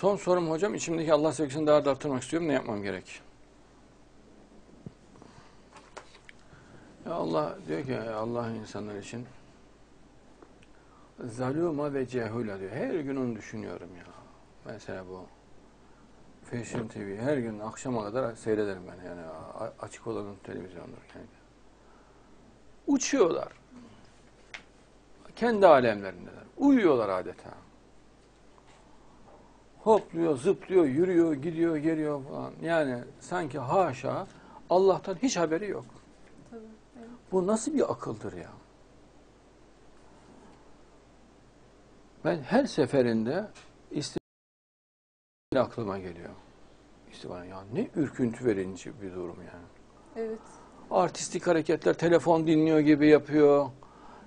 Son sorum hocam, içimdeki Allah sevgisini daha da arttırmak istiyorum. Ne yapmam gerek? Ya Allah diyor ki Allah insanlar için zaluma ve cehula diyor. Her gün onu düşünüyorum ya. Mesela bu Fashion TV her gün akşama kadar seyrederim ben yani açık olanın televizyonları yani. Uçuyorlar. Kendi alemlerindeler. Uyuyorlar adeta. Hopluyor, zıplıyor, yürüyor, gidiyor, geliyor falan. Yani sanki haşa Allah'tan hiç haberi yok. Tabii. Evet. Bu nasıl bir akıldır ya? Ben her seferinde istihbarat aklıma geliyor. İstihbarat ya ne ürküntü verici bir durum yani. Evet. Artistik hareketler, telefon dinliyor gibi yapıyor.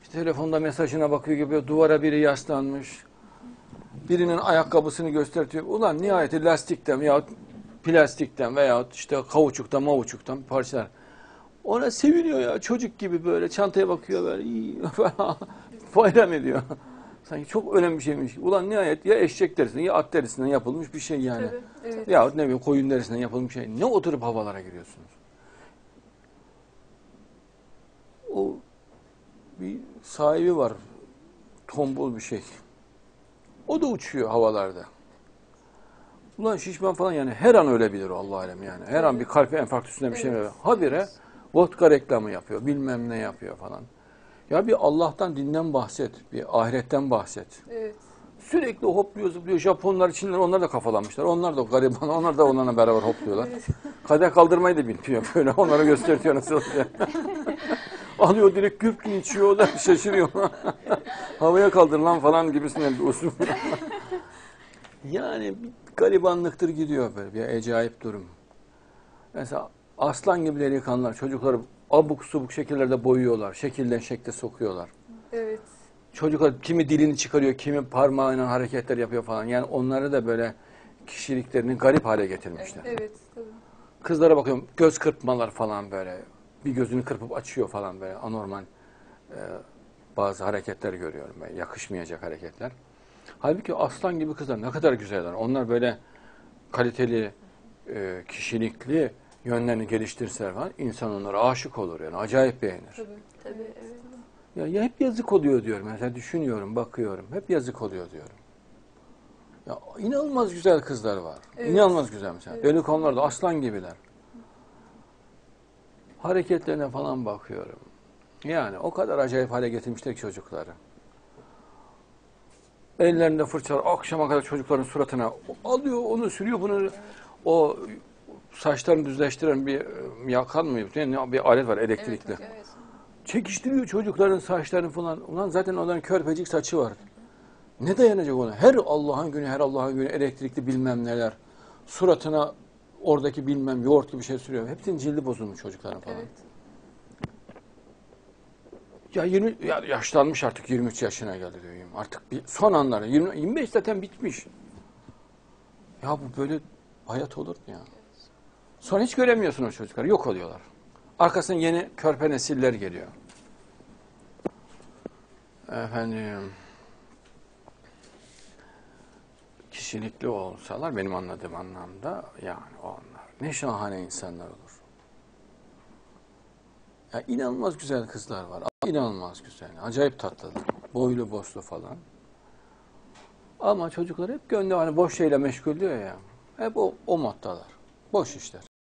İşte telefonda mesajına bakıyor gibi duvara biri yaslanmış. Birinin ayakkabısını gösteriyor. Ulan nihayeti lastikten ya plastikten veya işte kauçuktan mavuçuktan parçalar. Ona seviniyor ya çocuk gibi böyle çantaya bakıyor böyle bayram ediyor. Sanki çok önemli bir şeymiş. Ulan nihayet ya eşek derisinden ya at derisinden yapılmış bir şey yani. Tabii. Evet. Yahut ne bileyim koyun derisinden yapılmış şey. Ne oturup havalara giriyorsunuz? O bir sahibi var. Tombul bir şey. O da uçuyor havalarda. Ulan şişman falan yani her an ölebilir o Allah alem yani. Her an bir kalp enfarktüsüne bir şey mi? Habire vodka reklamı yapıyor. Bilmem ne yapıyor falan. Ya bir Allah'tan dinden bahset. Bir ahiretten bahset. Evet. Sürekli hopluyor zıplıyor. Japonlar, Çinliler onlar da kafalanmışlar. Onlar da gariban. Onlar da onlarla beraber hopluyorlar. Evet. Kadeh kaldırmayı da bilmiyor böyle. Onlara gösteriyor nasıl olacak. Alıyor direkt güp gibi içiyor. O da şaşırıyor. Havaya kaldır lan falan gibisinden bir usul. yani bir garibanlıktır gidiyor böyle. Bir acayip durum. Mesela aslan gibi delikanlılar çocukları abuk subuk şekillerde boyuyorlar. Şekilden şekle sokuyorlar. Evet. Çocuklar kimi dilini çıkarıyor, kimi parmağıyla hareketler yapıyor falan. Yani onları da böyle kişiliklerini garip hale getirmişler. Evet. Tabii. Kızlara bakıyorum göz kırpmalar falan böyle. Bir gözünü kırpıp açıyor falan böyle anormal e, bazı hareketler görüyorum ben. Yakışmayacak hareketler. Halbuki aslan gibi kızlar ne kadar güzeller. Onlar böyle kaliteli, e, kişilikli yönlerini geliştirseler falan insan onlara aşık olur yani. Acayip beğenir. Tabii. Tabii. Evet. Ya, ya hep yazık oluyor diyorum. Mesela düşünüyorum, bakıyorum. Hep yazık oluyor diyorum. Ya inanılmaz güzel kızlar var. Evet. İnanılmaz güzel mesela. Evet. Delikanlılar da aslan gibiler. Hareketlerine falan bakıyorum. Yani o kadar acayip hale getirmişler ki çocukları. Ellerinde fırçalar akşama kadar çocukların suratına alıyor, onu sürüyor, bunu o saçlarını düzleştiren bir e, yakan mı? Ne, bir alet var elektrikli. Evet. evet. Çekiştiriyor çocukların saçlarını falan. Ulan zaten onların körpecik saçı var. Ne dayanacak ona? Her Allah'ın günü, her Allah'ın günü elektrikli bilmem neler. Suratına oradaki bilmem yoğurt gibi şey sürüyor. Hepsinin cildi bozulmuş çocukların falan. Evet. Ya 20 ya yaşlanmış artık 23 yaşına geldi diyorum. Artık bir son anları 20 25 zaten bitmiş. Ya bu böyle hayat olur mu ya? Sonra hiç göremiyorsun o çocukları. Yok oluyorlar. Arkasından yeni körpe nesiller geliyor. Efendim kişilikli olsalar benim anladığım anlamda yani onlar ne şahane insanlar olur. Ya inanılmaz güzel kızlar var. İnanılmaz güzel. Acayip tatlılar. Boylu boslu falan. Ama çocuklar hep gönlü hani boş şeyle meşgul diyor ya. Hep o, o moddalar. Boş işler.